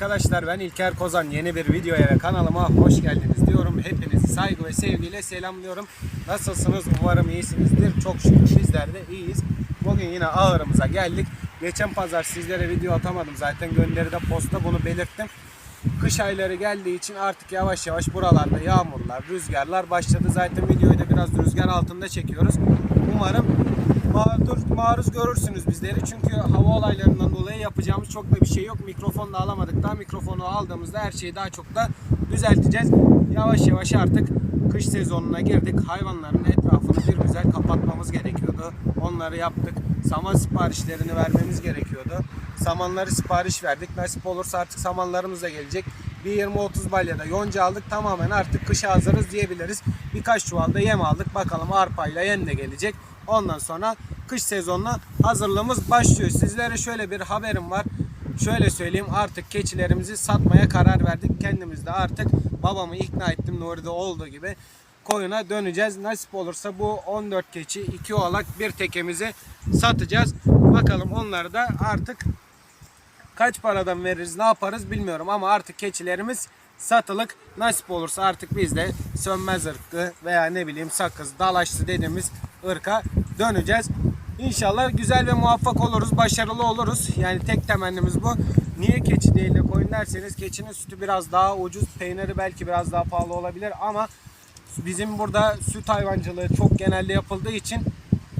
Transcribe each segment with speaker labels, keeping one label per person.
Speaker 1: Arkadaşlar. Ben İlker Kozan. Yeni bir videoya ve kanalıma hoş geldiniz diyorum. Hepinizi saygı ve sevgiyle selamlıyorum. Nasılsınız? Umarım iyisinizdir. Çok şükür bizler de iyiyiz. Bugün yine ağırımıza geldik. Geçen pazar sizlere video atamadım. Zaten gönderide posta bunu belirttim. Kış ayları geldiği için artık yavaş yavaş buralarda yağmurlar, rüzgarlar başladı. Zaten videoyu da biraz rüzgar altında çekiyoruz. Umarım mağdur, maruz görürsünüz bizleri. Çünkü hava olaylarından dolayı yapacağımız çok da bir şey yok. Mikrofonu da alamadık daha. Mikrofonu aldığımızda her şeyi daha çok da düzelteceğiz. Yavaş yavaş artık kış sezonuna girdik. Hayvanların etrafını bir güzel kapatmamız gerekiyordu. Onları yaptık. Saman siparişlerini vermemiz gerekiyordu. Samanları sipariş verdik. Nasip olursa artık samanlarımız da gelecek. Bir 20-30 balyada yonca aldık. Tamamen artık kışa hazırız diyebiliriz. Birkaç çuvalda yem aldık. Bakalım arpayla yem de gelecek. Ondan sonra kış sezonuna hazırlığımız başlıyor. Sizlere şöyle bir haberim var. Şöyle söyleyeyim artık keçilerimizi satmaya karar verdik. Kendimiz de artık babamı ikna ettim Nuri'de olduğu gibi koyuna döneceğiz. Nasip olursa bu 14 keçi, 2 oğlak, bir tekemizi satacağız. Bakalım onları da artık kaç paradan veririz ne yaparız bilmiyorum ama artık keçilerimiz satılık nasip olursa artık biz de sönmez ırkı veya ne bileyim sakız dalaşlı dediğimiz ırka döneceğiz. İnşallah güzel ve muvaffak oluruz, başarılı oluruz. Yani tek temennimiz bu. Niye keçi değil de koyun derseniz keçinin sütü biraz daha ucuz, peyniri belki biraz daha pahalı olabilir ama bizim burada süt hayvancılığı çok genelde yapıldığı için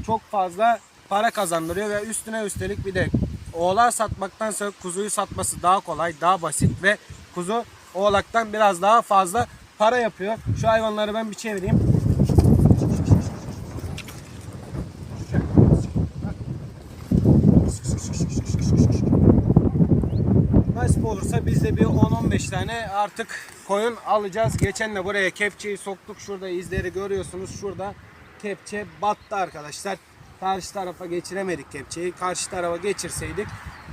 Speaker 1: çok fazla para kazandırıyor ve üstüne üstelik bir de oğlağı satmaktansa kuzuyu satması daha kolay, daha basit ve kuzu oğlaktan biraz daha fazla para yapıyor. Şu hayvanları ben bir çevireyim. Nasip olursa biz de bir 10-15 tane artık koyun alacağız. Geçen de buraya kepçeyi soktuk. Şurada izleri görüyorsunuz. Şurada kepçe battı arkadaşlar. Karşı tarafa geçiremedik kepçeyi. Karşı tarafa geçirseydik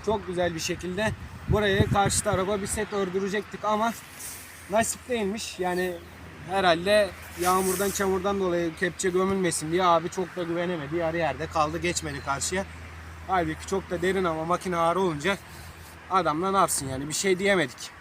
Speaker 1: çok güzel bir şekilde buraya karşı tarafa bir set ördürecektik ama nasip değilmiş. Yani herhalde yağmurdan çamurdan dolayı kepçe gömülmesin diye abi çok da güvenemedi. Yarı yerde kaldı geçmedi karşıya. Halbuki çok da derin ama makine ağır olunca adamla ne yapsın yani bir şey diyemedik.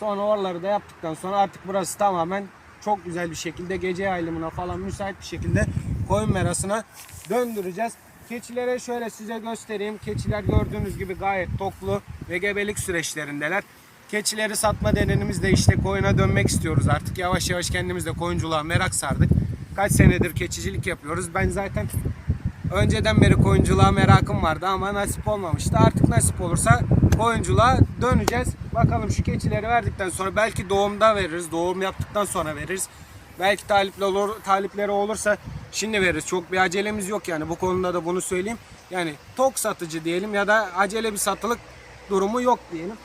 Speaker 1: Sonra oraları da yaptıktan sonra artık burası tamamen çok güzel bir şekilde gece aylımına falan müsait bir şekilde koyun merasına döndüreceğiz. Keçilere şöyle size göstereyim. Keçiler gördüğünüz gibi gayet toklu ve gebelik süreçlerindeler. Keçileri satma denenimiz de işte koyuna dönmek istiyoruz artık. Yavaş yavaş kendimiz de koyunculuğa merak sardık. Kaç senedir keçicilik yapıyoruz. Ben zaten önceden beri koyunculuğa merakım vardı ama nasip olmamıştı. Artık nasip olursa koyunculuğa döneceğiz. Bakalım şu keçileri verdikten sonra belki doğumda veririz. Doğum yaptıktan sonra veririz. Belki talipli olur, talipleri olursa şimdi veririz. Çok bir acelemiz yok yani bu konuda da bunu söyleyeyim. Yani tok satıcı diyelim ya da acele bir satılık durumu yok diyelim.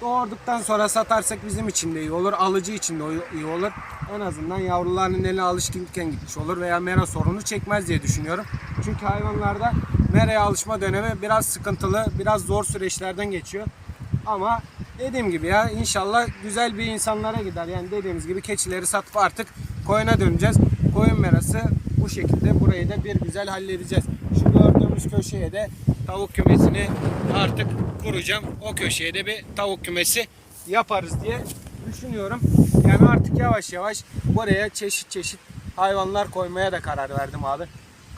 Speaker 1: Doğurduktan sonra satarsak bizim için de iyi olur. Alıcı için de iyi olur. En azından yavrularının eline alışkınken gitmiş olur veya mera sorunu çekmez diye düşünüyorum. Çünkü hayvanlarda meraya alışma dönemi biraz sıkıntılı, biraz zor süreçlerden geçiyor. Ama dediğim gibi ya inşallah güzel bir insanlara gider. Yani dediğimiz gibi keçileri satıp artık koyuna döneceğiz. Koyun merası bu şekilde burayı da bir güzel halledeceğiz. Şu gördüğümüz köşeye de tavuk kümesini artık kuracağım. O köşeye de bir tavuk kümesi yaparız diye düşünüyorum. Yani artık yavaş yavaş buraya çeşit çeşit hayvanlar koymaya da karar verdim abi.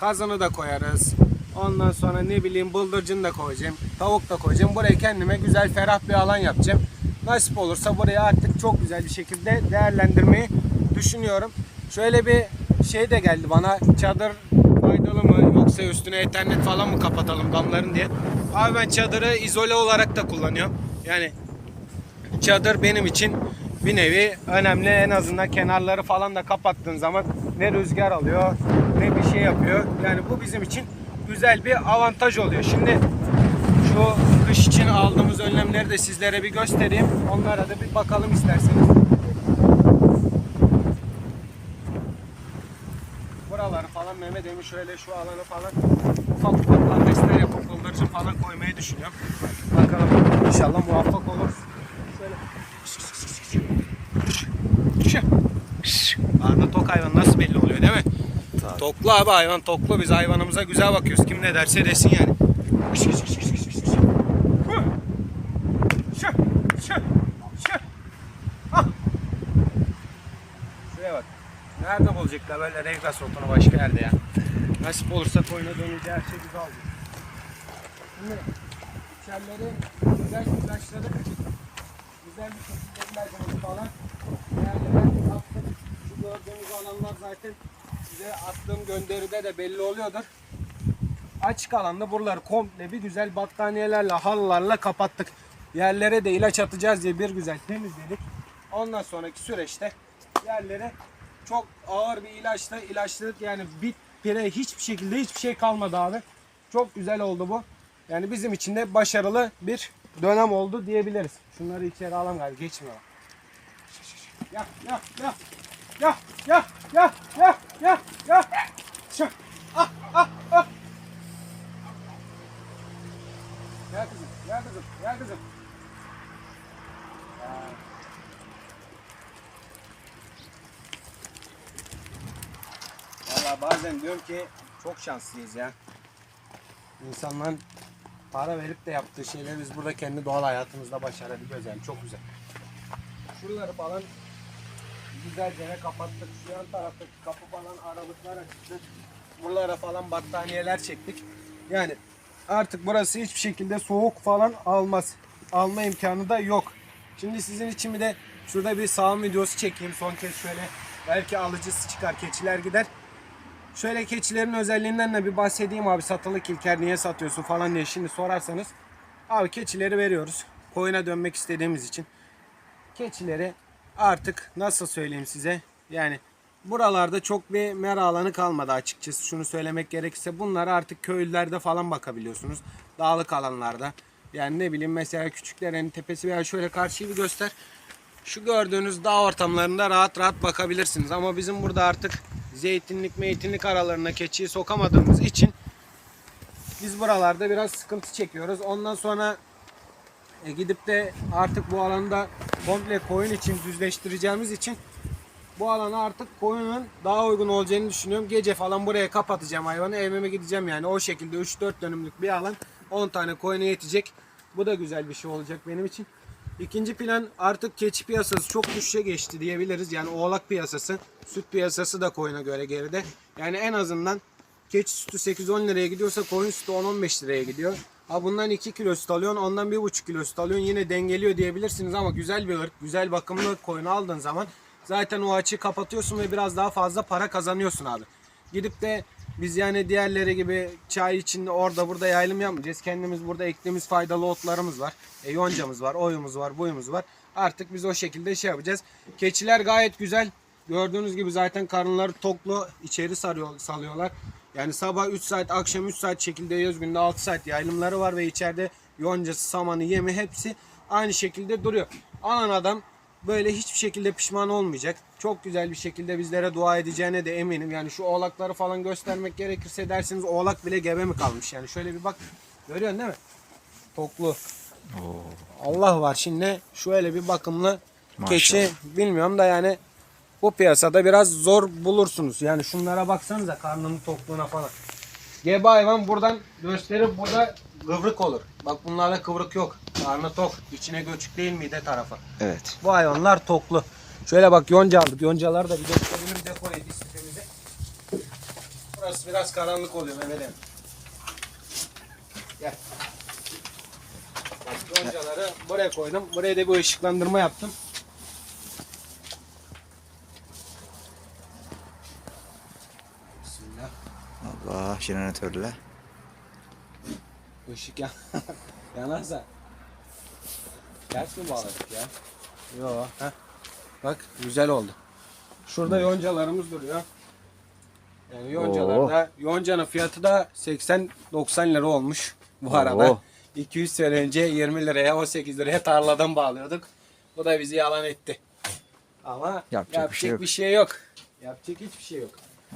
Speaker 1: Kazanı da koyarız. Ondan sonra ne bileyim bıldırcın da koyacağım. Tavuk da koyacağım. Buraya kendime güzel ferah bir alan yapacağım. Nasip olursa buraya artık çok güzel bir şekilde değerlendirmeyi düşünüyorum. Şöyle bir şey de geldi bana. Çadır faydalı mı yoksa üstüne ethernet falan mı kapatalım damların diye. Abi ben çadırı izole olarak da kullanıyorum. Yani çadır benim için bir nevi önemli. En azından kenarları falan da kapattığın zaman ne rüzgar alıyor ne bir şey yapıyor. Yani bu bizim için güzel bir avantaj oluyor. Şimdi şu kış için aldığımız önlemleri de sizlere bir göstereyim. Onlara da bir bakalım isterseniz. Buraları falan Mehmet Emin şöyle şu alanı falan ufak ufak kafesler yapıp bıldırcın falan koymayı düşünüyorum. Bakalım inşallah muvaffak olur. Şöyle Arda tok hayvan nasıl belli oluyor değil mi? Toklu abi hayvan toklu. Biz hayvanımıza güzel bakıyoruz. Kim ne derse desin yani. Şu. Şu. Ah. Şuraya bak. Nerede bulacaklar böyle Regas otunu başka yerde ya. Nasip olursa koyuna dönünce her şey güzel olacak. Şimdi içerileri güzel güzelleştirdik. Güzel bir şekilde ilacımızı falan yerlere attık. Şu gördüğünüz alanlar zaten size attığım gönderide de belli oluyordur. Açık alanda buraları komple bir güzel battaniyelerle, halılarla kapattık. Yerlere de ilaç atacağız diye bir güzel temizledik. Ondan sonraki süreçte yerlere çok ağır bir ilaçla ilaçladık. Yani bit, pire hiçbir şekilde hiçbir şey kalmadı abi. Çok güzel oldu bu. Yani bizim için de başarılı bir dönem oldu diyebiliriz. Şunları içeri alalım galiba. Geçmiyorlar. Ya ya ya ya ya ya ya ya ya Şu. Ah ah ah Gel kızım, gel kızım, gel kızım. Ya. Valla bazen diyorum ki çok şanslıyız ya. İnsanların para verip de yaptığı şeyleri biz burada kendi doğal hayatımızda başarabiliyoruz yani çok güzel. Şuraları falan güzelce ne kapattık. Şu yan taraftaki kapı falan aralıklar açtık. Buralara falan battaniyeler çektik. Yani artık burası hiçbir şekilde soğuk falan almaz. Alma imkanı da yok. Şimdi sizin için bir de şurada bir sağım videosu çekeyim. Son kez şöyle belki alıcısı çıkar, keçiler gider. Şöyle keçilerin özelliğinden de bir bahsedeyim abi. Satılık İlker niye satıyorsun falan diye şimdi sorarsanız. Abi keçileri veriyoruz. Koyuna dönmek istediğimiz için. Keçileri artık nasıl söyleyeyim size? Yani buralarda çok bir mera alanı kalmadı açıkçası. Şunu söylemek gerekirse bunlara artık köylerde falan bakabiliyorsunuz. Dağlık alanlarda. Yani ne bileyim mesela Küçükdere'nin tepesi veya şöyle karşıyı bir göster. Şu gördüğünüz dağ ortamlarında rahat rahat bakabilirsiniz. Ama bizim burada artık zeytinlik meytinlik aralarına keçiyi sokamadığımız için biz buralarda biraz sıkıntı çekiyoruz. Ondan sonra e, gidip de artık bu alanda komple koyun için düzleştireceğimiz için bu alana artık koyunun daha uygun olacağını düşünüyorum. Gece falan buraya kapatacağım hayvanı evime gideceğim yani o şekilde 3-4 dönümlük bir alan 10 tane koyuna yetecek. Bu da güzel bir şey olacak benim için. İkinci plan artık keçi piyasası çok düşüşe geçti diyebiliriz. Yani oğlak piyasası, süt piyasası da koyuna göre geride. Yani en azından keçi sütü 8-10 liraya gidiyorsa koyun sütü 10-15 liraya gidiyor. Ha bundan 2 kilo süt alıyorsun, ondan 1,5 kilo süt alıyorsun. Yine dengeliyor diyebilirsiniz ama güzel bir ırk, güzel bakımlı koyunu aldığın zaman zaten o açığı kapatıyorsun ve biraz daha fazla para kazanıyorsun abi. Gidip de biz yani diğerleri gibi çay içinde orada burada yaylım yapmayacağız. Kendimiz burada ektiğimiz faydalı otlarımız var. E, yoncamız var, oyumuz var, buyumuz var. Artık biz o şekilde şey yapacağız. Keçiler gayet güzel. Gördüğünüz gibi zaten karınları toklu içeri sarıyor, salıyorlar. Yani sabah 3 saat, akşam 3 saat şekilde yaz günde 6 saat yaylımları var ve içeride yoncası, samanı, yemi hepsi aynı şekilde duruyor. Alan adam böyle hiçbir şekilde pişman olmayacak. Çok güzel bir şekilde bizlere dua edeceğine de eminim. Yani şu oğlakları falan göstermek gerekirse dersiniz oğlak bile gebe mi kalmış? Yani şöyle bir bak. Görüyorsun değil mi? Toklu. Allah var şimdi şöyle bir bakımlı keçi bilmiyorum da yani bu piyasada biraz zor bulursunuz. Yani şunlara baksanıza karnının tokluğuna falan. Gebe hayvan buradan gösterip burada kıvrık olur. Bak bunlarda kıvrık yok. Karnı tok. İçine göçük değil mide tarafı.
Speaker 2: Evet.
Speaker 1: Bu hayvanlar toklu. Şöyle bak yonca aldık. Yoncaları da bir gösterelim depo edip sitemize. Burası biraz karanlık oluyor Mehmet. Gel. Bak yoncaları buraya koydum. Buraya da bir ışıklandırma yaptım. Bismillah.
Speaker 2: Allah jeneratörle.
Speaker 1: Işık ya. Yanarsa. Ters mi bağladık ya? Yo. Heh. Bak güzel oldu. Şurada yoncalarımız duruyor. Yani yoncalarda yoncanın fiyatı da 80-90 lira olmuş bu arada.
Speaker 2: Oo.
Speaker 1: 200 sene önce 20 liraya 18 liraya tarladan bağlıyorduk. Bu da bizi yalan etti. Ama
Speaker 2: Yapacak
Speaker 1: yapacak,
Speaker 2: bir şey yok.
Speaker 1: bir şey yok. Yapacak hiçbir şey yok.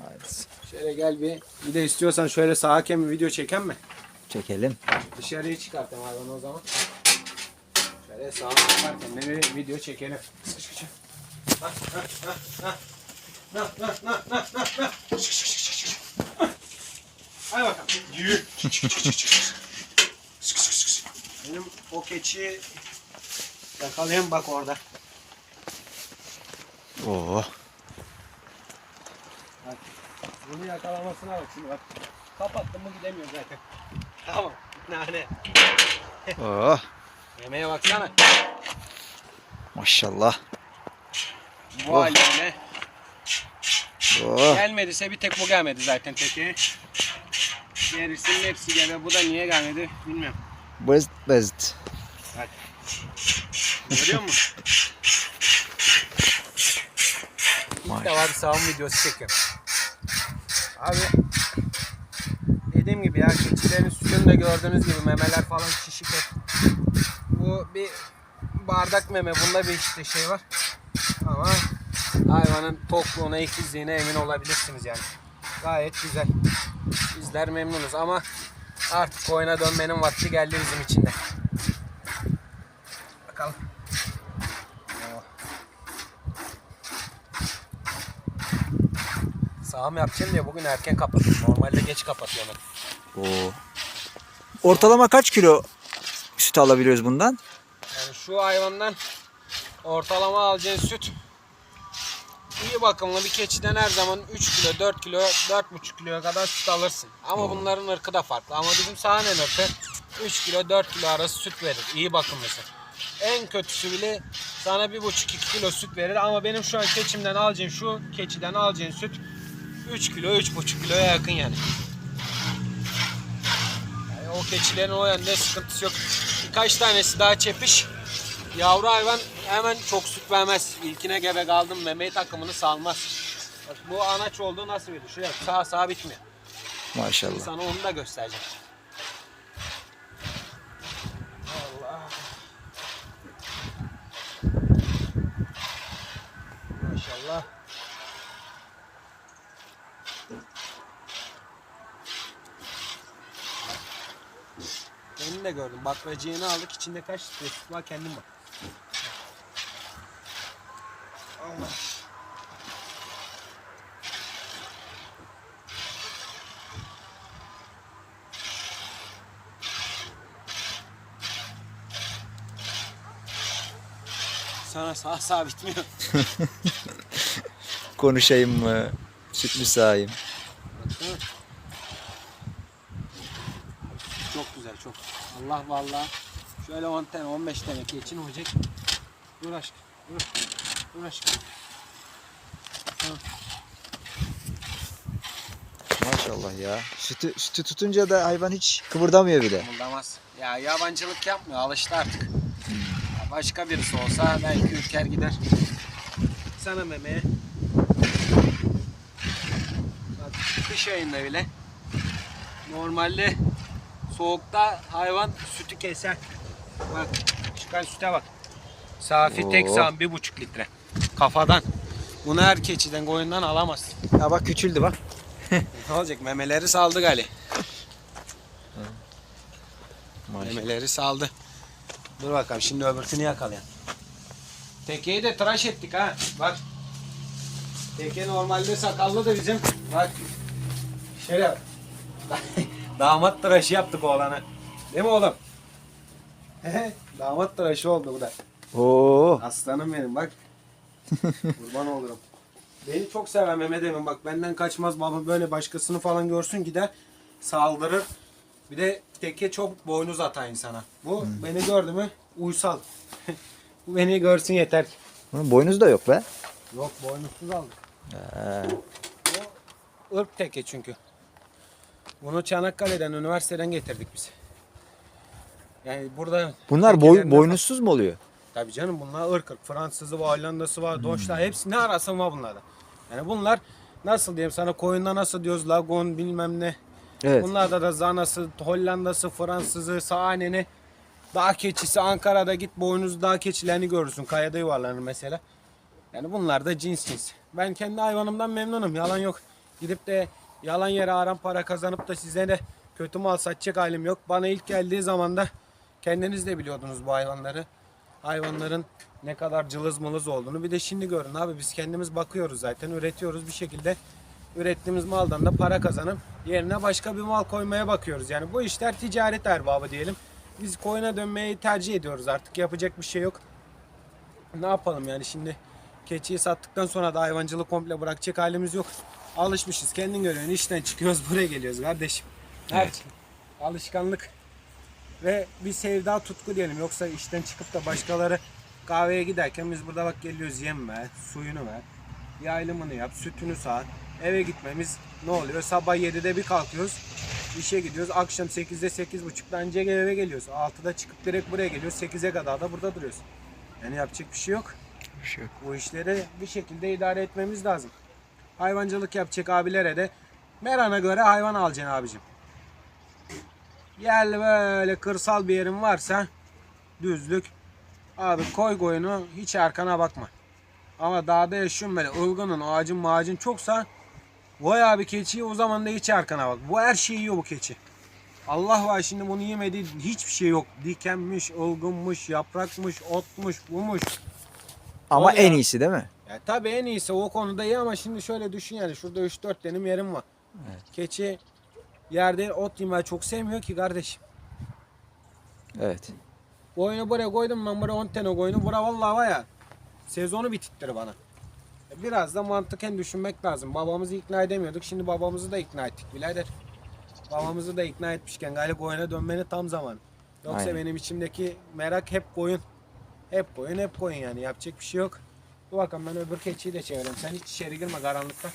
Speaker 2: Haydi.
Speaker 1: Şöyle gel bir. Bir de istiyorsan şöyle sağ hakem bir video çeken mi?
Speaker 2: Çekelim.
Speaker 1: Dışarıya çıkartayım hayvanı o zaman. Şöyle sağa çıkarken de bir video çekelim. Sıkış sıkış. Ha, ha, ha, ha. Na, na, na, na, na, na. Sıkış sıkış sıkış. Hadi bakalım. Yürü. Sıkış sıkış. Benim o keçi Yakalayayım bak orada.
Speaker 2: Oo.
Speaker 1: Bak. Bunu yakalamasına bak şimdi bak. Kapattım mı gidemiyor zaten. Tamam. Nane.
Speaker 2: Oo.
Speaker 1: Yemeğe baksana.
Speaker 2: Maşallah.
Speaker 1: Bu
Speaker 2: Oh.
Speaker 1: haline.
Speaker 2: Oo.
Speaker 1: Gelmediyse bir tek bu gelmedi zaten teki. Gerisinin hepsi geldi. Bu da niye gelmedi bilmiyorum.
Speaker 2: Bızt bızt.
Speaker 1: Bak. Görüyor musun? İlk defa bir savun videosu çekiyorum. Abi dediğim gibi ya keçilerin sütünü de gördüğünüz gibi memeler falan şişik hep. Bu bir bardak meme. Bunda bir işte şey var. Ama hayvanın tokluğuna, ikizliğine emin olabilirsiniz yani. Gayet güzel. Bizler memnunuz ama artık oyuna dönmenin vakti geldi bizim için de. Bakalım. Sağım yapacağım diye bugün erken kapattım. Normalde geç kapatıyorum.
Speaker 2: Oo. Ortalama kaç kilo süt alabiliyoruz bundan?
Speaker 1: Yani şu hayvandan ortalama alacağın süt iyi bakımlı bir keçiden her zaman 3 kilo, 4 kilo, 4,5 kiloya kadar süt alırsın. Ama bunların ırkı da farklı. Ama bizim sahnen ırkı 3 kilo, 4 kilo arası süt verir. İyi bakımlısı. En kötüsü bile sana 1,5-2 kilo süt verir. Ama benim şu an keçimden alacağım şu keçiden alacağın süt 3 kilo, 3,5 kiloya yakın yani. Yani o keçilerin o yönde sıkıntısı yok. Birkaç tanesi daha çepiş. Yavru hayvan hemen çok süt vermez. İlkine gebe kaldım memeyi takımını salmaz. Bak bu anaç olduğu nasıl veriyor? Şuraya sağ sağ bitmiyor.
Speaker 2: Maşallah.
Speaker 1: Sana onu da göstereceğim. Allah. Maşallah. Beni de gördüm. Bakracığını aldık. İçinde kaç litre var kendin bak. Allah. Sana sağ sağ bitmiyor.
Speaker 2: Konuşayım mı? Süt mü sağayım?
Speaker 1: Çok güzel çok. Allah vallahi şöyle 10 tane 15 tane için olacak. Dur aşkım. Dur. Dur aşkım.
Speaker 2: Maşallah ya. Sütü, sütü tutunca da hayvan hiç kıvırdamıyor bile.
Speaker 1: Kımıldamaz. Ya yabancılık yapmıyor. Alıştı artık. Ya başka birisi olsa belki ürker gider. Sana memeye. Bak kış ayında bile. Normalde soğukta hayvan sütü keser. Bak çıkan süte bak. Safi tek
Speaker 2: Oo.
Speaker 1: sağım bir buçuk litre. Kafadan. Bunu her keçiden koyundan alamazsın.
Speaker 2: Ya bak küçüldü bak.
Speaker 1: Ne olacak? Memeleri saldı gali. Memeleri saldı. Dur bakalım şimdi öbürkünü yakalayalım. Tekeyi de tıraş ettik ha. Bak. Teke normalde sakallı da bizim. Bak. Şöyle. Damat tıraşı yaptık oğlana. Değil mi oğlum? Damat tıraşı oldu bu da.
Speaker 2: Oo.
Speaker 1: Aslanım benim bak. Kurban olurum. Beni çok sever Mehmet Emin bak benden kaçmaz baba böyle başkasını falan görsün gider saldırır. Bir de teke çok boynuz atar insana. Bu beni gördü mü uysal. Bu beni görsün yeter.
Speaker 2: Bunun boynuzu da yok be.
Speaker 1: Yok boynuzsuz aldık.
Speaker 2: Ee,
Speaker 1: O ırk teke çünkü. Bunu Çanakkale'den üniversiteden getirdik biz. Yani burada
Speaker 2: bunlar boy, boynuzsuz mu oluyor?
Speaker 1: Tabii canım bunlar ırk ırk. Fransızı var, Hollandası var, Doçlar hepsi ne arasın var bunlarda. Yani bunlar nasıl diyeyim sana koyunda nasıl diyoruz lagon bilmem ne.
Speaker 2: Evet.
Speaker 1: Bunlarda da zanası, Hollandası, Fransızı, sahaneni, dağ keçisi Ankara'da git boynuz dağ keçilerini görürsün. Kayada yuvarlanır mesela. Yani bunlar da cins cins. Ben kendi hayvanımdan memnunum. Yalan yok. Gidip de yalan yere aram para kazanıp da size de kötü mal satacak halim yok. Bana ilk geldiği zaman da kendiniz de biliyordunuz bu hayvanları. Hayvanların ne kadar cılız mılız olduğunu. Bir de şimdi görün abi biz kendimiz bakıyoruz zaten. Üretiyoruz bir şekilde. Ürettiğimiz maldan da para kazanıp yerine başka bir mal koymaya bakıyoruz. Yani bu işler ticaret erbabı diyelim. Biz koyuna dönmeyi tercih ediyoruz artık. Yapacak bir şey yok. ne yapalım yani şimdi keçiyi sattıktan sonra da hayvancılık komple bırakacak halimiz yok. Alışmışız. Kendin görüyorsun. işten çıkıyoruz buraya geliyoruz kardeşim. Her
Speaker 2: Evet.
Speaker 1: şey. Alışkanlık ve bir sevda tutku diyelim. Yoksa işten çıkıp da başkaları kahveye giderken biz burada bak geliyoruz yem ver, suyunu ver, yaylımını yap, sütünü sağ. Eve gitmemiz ne oluyor? Sabah 7'de bir kalkıyoruz. işe gidiyoruz. Akşam 8'de 8.30'da anca eve geliyoruz. 6'da çıkıp direkt buraya geliyoruz. 8'e kadar da burada duruyoruz. Yani yapacak bir şey yok.
Speaker 2: Bir şey yok.
Speaker 1: Bu işleri bir şekilde idare etmemiz lazım. Hayvancılık yapacak abilere de merana göre hayvan alacaksın abicim. Gel böyle kırsal bir yerin varsa düzlük abi koy koyunu hiç arkana bakma. Ama dağda yaşıyorsun böyle ılgının ağacın mağacın çoksa vay abi keçiyi o zaman da hiç arkana bak. Bu her şeyi yiyor bu keçi. Allah var şimdi bunu yemediği hiçbir şey yok. Dikenmiş, ılgınmış, yaprakmış, otmuş, bumuş.
Speaker 2: Ama
Speaker 1: Oluyor.
Speaker 2: en iyisi değil mi?
Speaker 1: Ya tabii en iyisi o konuda iyi ama şimdi şöyle düşün yani şurada 3-4 benim yerim var. Keçi yerde ot yemeyi çok sevmiyor ki kardeşim.
Speaker 2: Evet.
Speaker 1: Koyunu buraya koydum ben buraya 10 tane koyunu. Bura vallahi var ya sezonu bitirttir bana. Biraz da mantıken düşünmek lazım. Babamızı ikna edemiyorduk. Şimdi babamızı da ikna ettik birader. Babamızı da ikna etmişken galiba koyuna dönmenin tam zamanı. Yoksa
Speaker 2: Aynen.
Speaker 1: benim içimdeki merak hep koyun. Hep koyun hep koyun yani yapacak bir şey yok. Dur bakalım ben öbür keçiyi de çevireyim. Sen hiç içeri girme karanlıkta.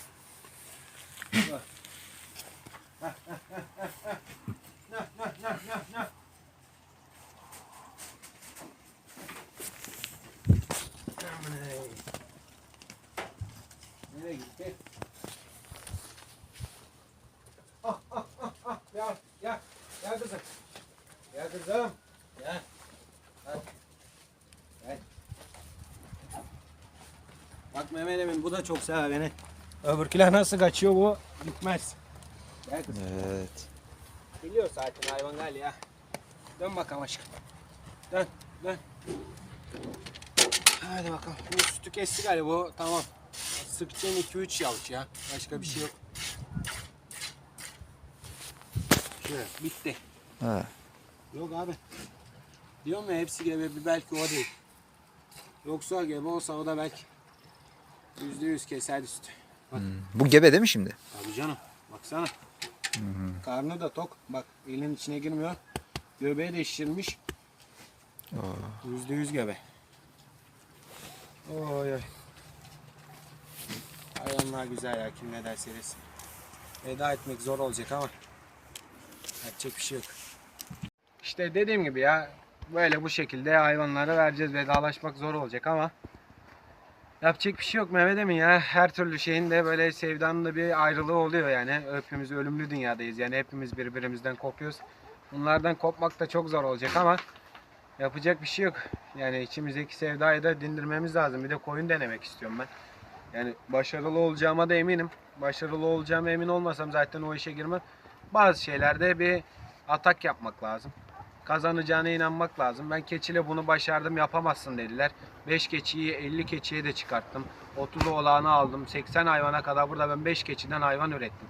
Speaker 1: Nereye gitti? Ah ah ah ah ya ya ya kızım. Ya kızım. Ya. Bak. Gel. Bak Mehmet Emin bu da çok sever beni. Öbürküler nasıl kaçıyor bu gitmez. Gel kızım.
Speaker 2: Evet.
Speaker 1: Biliyor zaten hayvan gal ya. Dön bakalım aşkım. Dön, dön. Hadi bakalım. Bu sütü kesti galiba bu. Tamam. Sıkacaksın 2-3 yavuç ya. Başka bir şey yok. Şöyle bitti.
Speaker 2: Ha.
Speaker 1: Yok abi. Diyorum ya hepsi gebe bir belki o değil. Yoksa gebe olsa o da belki yüzde yüz keserdi sütü.
Speaker 2: Hmm. Bu gebe değil mi şimdi?
Speaker 1: Tabii canım. Baksana. Karnı da tok. Bak elin içine girmiyor. Göbeği de şişirmiş. Yüzde yüz gebe. Oy oy. Hayvanlar güzel ya kim ne derse desin. Veda etmek zor olacak ama yapacak bir şey yok. İşte dediğim gibi ya böyle bu şekilde hayvanlara vereceğiz. Vedalaşmak zor olacak ama yapacak bir şey yok Mehmet Emin ya. Her türlü şeyin de böyle sevdanın da bir ayrılığı oluyor yani. Hepimiz ölümlü dünyadayız yani hepimiz birbirimizden kopuyoruz. Bunlardan kopmak da çok zor olacak ama yapacak bir şey yok. Yani içimizdeki sevdayı da dindirmemiz lazım. Bir de koyun denemek istiyorum ben. Yani başarılı olacağıma da eminim. Başarılı olacağıma emin olmasam zaten o işe girmem. Bazı şeylerde bir atak yapmak lazım. Kazanacağına inanmak lazım. Ben keçiyle bunu başardım yapamazsın dediler. 5 keçiyi 50 keçiye de çıkarttım. 30 oğlağını aldım. 80 hayvana kadar burada ben 5 keçiden hayvan ürettim.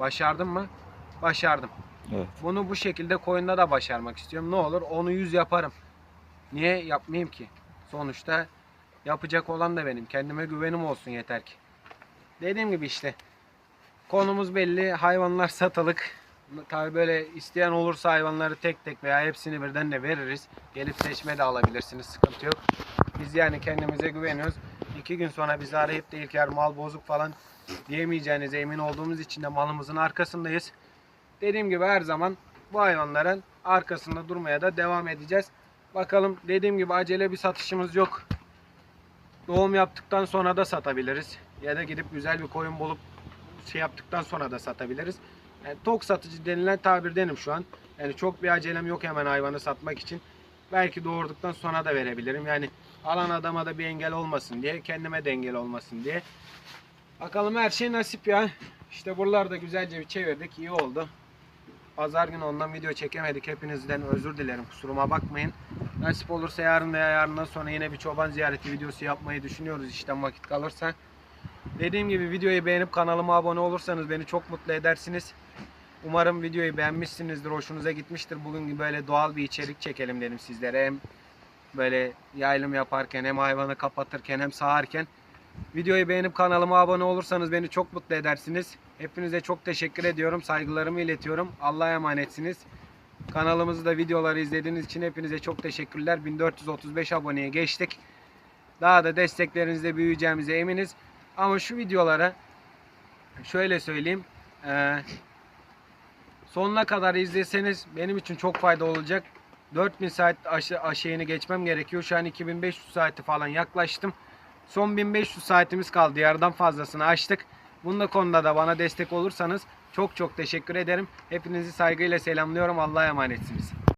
Speaker 1: Başardım mı? Başardım.
Speaker 2: Evet.
Speaker 1: Bunu bu şekilde koyunda da başarmak istiyorum. Ne olur onu 100 yaparım. Niye yapmayayım ki? Sonuçta yapacak olan da benim. Kendime güvenim olsun yeter ki. Dediğim gibi işte konumuz belli. Hayvanlar satılık. Tabi böyle isteyen olursa hayvanları tek tek veya hepsini birden de veririz. Gelip seçme de alabilirsiniz. Sıkıntı yok. Biz yani kendimize güveniyoruz. İki gün sonra bizi arayıp da İlker mal bozuk falan diyemeyeceğinize emin olduğumuz için de malımızın arkasındayız. Dediğim gibi her zaman bu hayvanların arkasında durmaya da devam edeceğiz. Bakalım dediğim gibi acele bir satışımız yok. Doğum yaptıktan sonra da satabiliriz. Ya da gidip güzel bir koyun bulup şey yaptıktan sonra da satabiliriz. Yani tok satıcı denilen tabirdenim şu an. Yani çok bir acelem yok hemen hayvanı satmak için. Belki doğurduktan sonra da verebilirim. Yani alan adama da bir engel olmasın diye, kendime de engel olmasın diye. Bakalım her şey nasip ya. İşte buralarda güzelce bir çevirdik. iyi oldu. Pazar günü ondan video çekemedik. Hepinizden özür dilerim. Kusuruma bakmayın. Nasip olursa yarın veya yarından sonra yine bir çoban ziyareti videosu yapmayı düşünüyoruz işten vakit kalırsa. Dediğim gibi videoyu beğenip kanalıma abone olursanız beni çok mutlu edersiniz. Umarım videoyu beğenmişsinizdir, hoşunuza gitmiştir. Bugün böyle doğal bir içerik çekelim dedim sizlere. Hem Böyle yaylım yaparken hem hayvanı kapatırken hem sağarken. Videoyu beğenip kanalıma abone olursanız beni çok mutlu edersiniz. Hepinize çok teşekkür ediyorum. Saygılarımı iletiyorum. Allah'a emanetsiniz. Kanalımızı da videoları izlediğiniz için hepinize çok teşekkürler. 1435 aboneye geçtik. Daha da desteklerinizle büyüyeceğimize eminiz. Ama şu videolara şöyle söyleyeyim. eee, sonuna kadar izleseniz benim için çok fayda olacak. 4000 saat aşağını geçmem gerekiyor. Şu an 2500 saati falan yaklaştım. Son 1500 saatimiz kaldı. Yarıdan fazlasını açtık. Bunda konuda da bana destek olursanız çok çok teşekkür ederim. Hepinizi saygıyla selamlıyorum. Allah'a emanetsiniz.